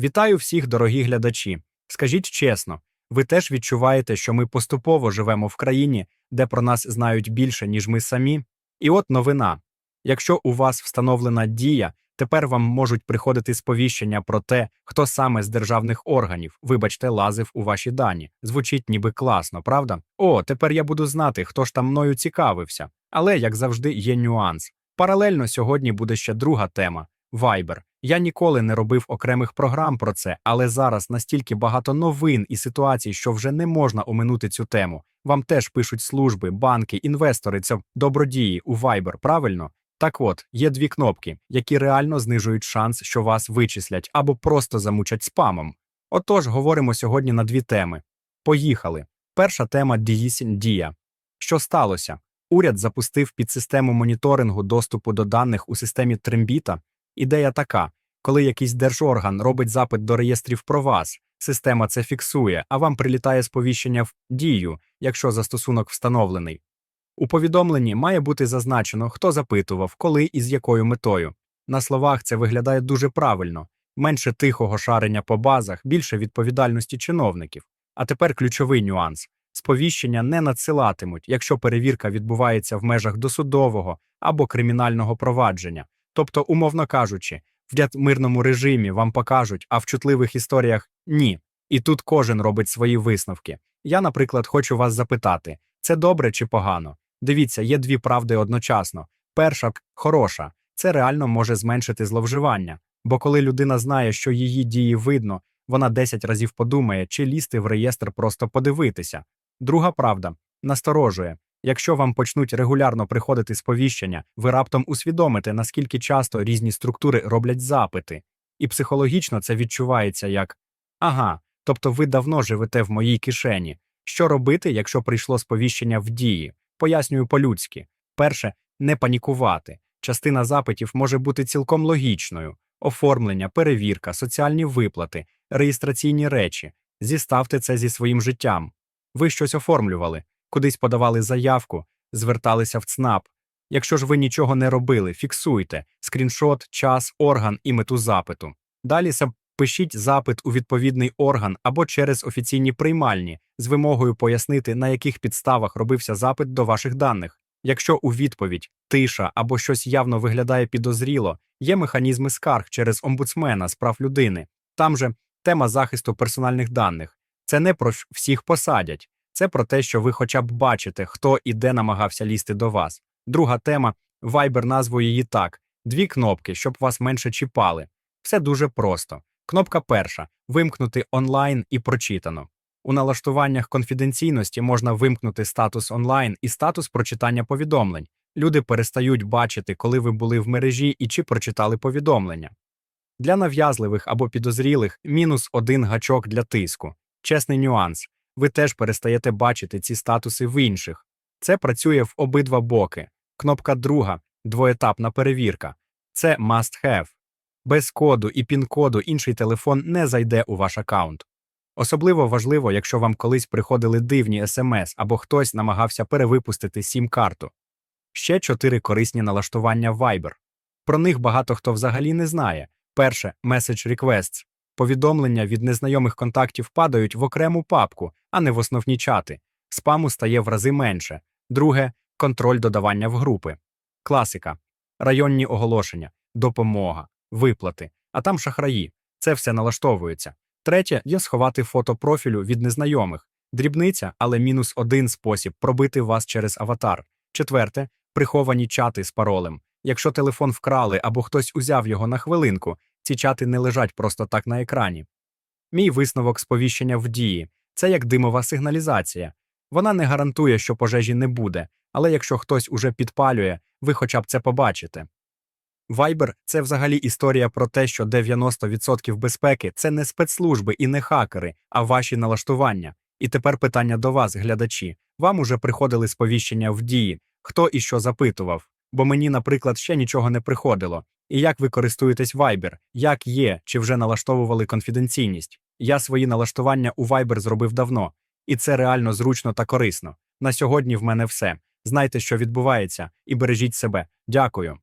Вітаю всіх, дорогі глядачі. Скажіть чесно, ви теж відчуваєте, що ми поступово живемо в країні, де про нас знають більше, ніж ми самі? І от новина: якщо у вас встановлена дія, тепер вам можуть приходити сповіщення про те, хто саме з державних органів, вибачте, лазив у ваші дані. Звучить ніби класно, правда? О, тепер я буду знати, хто ж там мною цікавився. Але, як завжди, є нюанс. Паралельно сьогодні буде ще друга тема Viber. Я ніколи не робив окремих програм про це, але зараз настільки багато новин і ситуацій, що вже не можна оминути цю тему. Вам теж пишуть служби, банки, інвестори, це добродії у Viber, правильно? Так от, є дві кнопки, які реально знижують шанс, що вас вичислять або просто замучать спамом. Отож, говоримо сьогодні на дві теми. Поїхали. Перша тема Діїсін Дія. Що сталося? Уряд запустив підсистему моніторингу доступу до даних у системі Трембіта. Ідея така: коли якийсь держорган робить запит до реєстрів про вас, система це фіксує, а вам прилітає сповіщення в дію, якщо застосунок встановлений. У повідомленні має бути зазначено, хто запитував, коли і з якою метою. На словах це виглядає дуже правильно менше тихого шарення по базах, більше відповідальності чиновників. А тепер ключовий нюанс: сповіщення не надсилатимуть, якщо перевірка відбувається в межах досудового або кримінального провадження. Тобто, умовно кажучи, в мирному режимі вам покажуть, а в чутливих історіях ні. І тут кожен робить свої висновки. Я, наприклад, хочу вас запитати: це добре чи погано? Дивіться, є дві правди одночасно. Перша хороша, це реально може зменшити зловживання, бо коли людина знає, що її дії видно, вона 10 разів подумає, чи лізти в реєстр просто подивитися. Друга правда насторожує. Якщо вам почнуть регулярно приходити сповіщення, ви раптом усвідомите, наскільки часто різні структури роблять запити, і психологічно це відчувається як ага, тобто ви давно живете в моїй кишені. Що робити, якщо прийшло сповіщення в дії? Пояснюю по-людськи. Перше, не панікувати. Частина запитів може бути цілком логічною: оформлення, перевірка, соціальні виплати, реєстраційні речі. Зіставте це зі своїм життям. Ви щось оформлювали, кудись подавали заявку, зверталися в ЦНАП. Якщо ж ви нічого не робили, фіксуйте скріншот, час, орган і мету запиту. Далі пишіть запит у відповідний орган або через офіційні приймальні з вимогою пояснити, на яких підставах робився запит до ваших даних. Якщо у відповідь тиша або щось явно виглядає підозріло, є механізми скарг через омбудсмена з прав людини. Там же тема захисту персональних даних. Це не про всіх посадять, це про те, що ви хоча б бачите, хто і де намагався лізти до вас. Друга тема Viber назву її так: дві кнопки, щоб вас менше чіпали. Все дуже просто. Кнопка перша вимкнути онлайн і прочитано. У налаштуваннях конфіденційності можна вимкнути статус онлайн і статус прочитання повідомлень. Люди перестають бачити, коли ви були в мережі і чи прочитали повідомлення. Для нав'язливих або підозрілих мінус один гачок для тиску. Чесний нюанс. Ви теж перестаєте бачити ці статуси в інших. Це працює в обидва боки. Кнопка друга двоетапна перевірка. Це must have. Без коду і пін-коду інший телефон не зайде у ваш аккаунт. Особливо важливо, якщо вам колись приходили дивні смс або хтось намагався перевипустити сім-карту. Ще чотири корисні налаштування Viber. Про них багато хто взагалі не знає. Перше Message Requests. Повідомлення від незнайомих контактів падають в окрему папку, а не в основні чати. Спаму стає в рази менше. Друге контроль додавання в групи. Класика. Районні оголошення, допомога, виплати, а там шахраї. Це все налаштовується. Третє є сховати фото профілю від незнайомих. Дрібниця, але мінус один спосіб пробити вас через аватар. Четверте приховані чати з паролем. Якщо телефон вкрали або хтось узяв його на хвилинку, ці чати не лежать просто так на екрані. Мій висновок сповіщення в дії це як димова сигналізація. Вона не гарантує, що пожежі не буде, але якщо хтось уже підпалює, ви хоча б це побачите. Viber – це взагалі історія про те, що 90% безпеки це не спецслужби і не хакери, а ваші налаштування. І тепер питання до вас, глядачі. Вам уже приходили сповіщення в дії, хто і що запитував, бо мені, наприклад, ще нічого не приходило. І як ви користуєтесь Viber, як є, чи вже налаштовували конфіденційність? Я свої налаштування у Viber зробив давно, і це реально зручно та корисно. На сьогодні в мене все. Знайте, що відбувається, і бережіть себе. Дякую.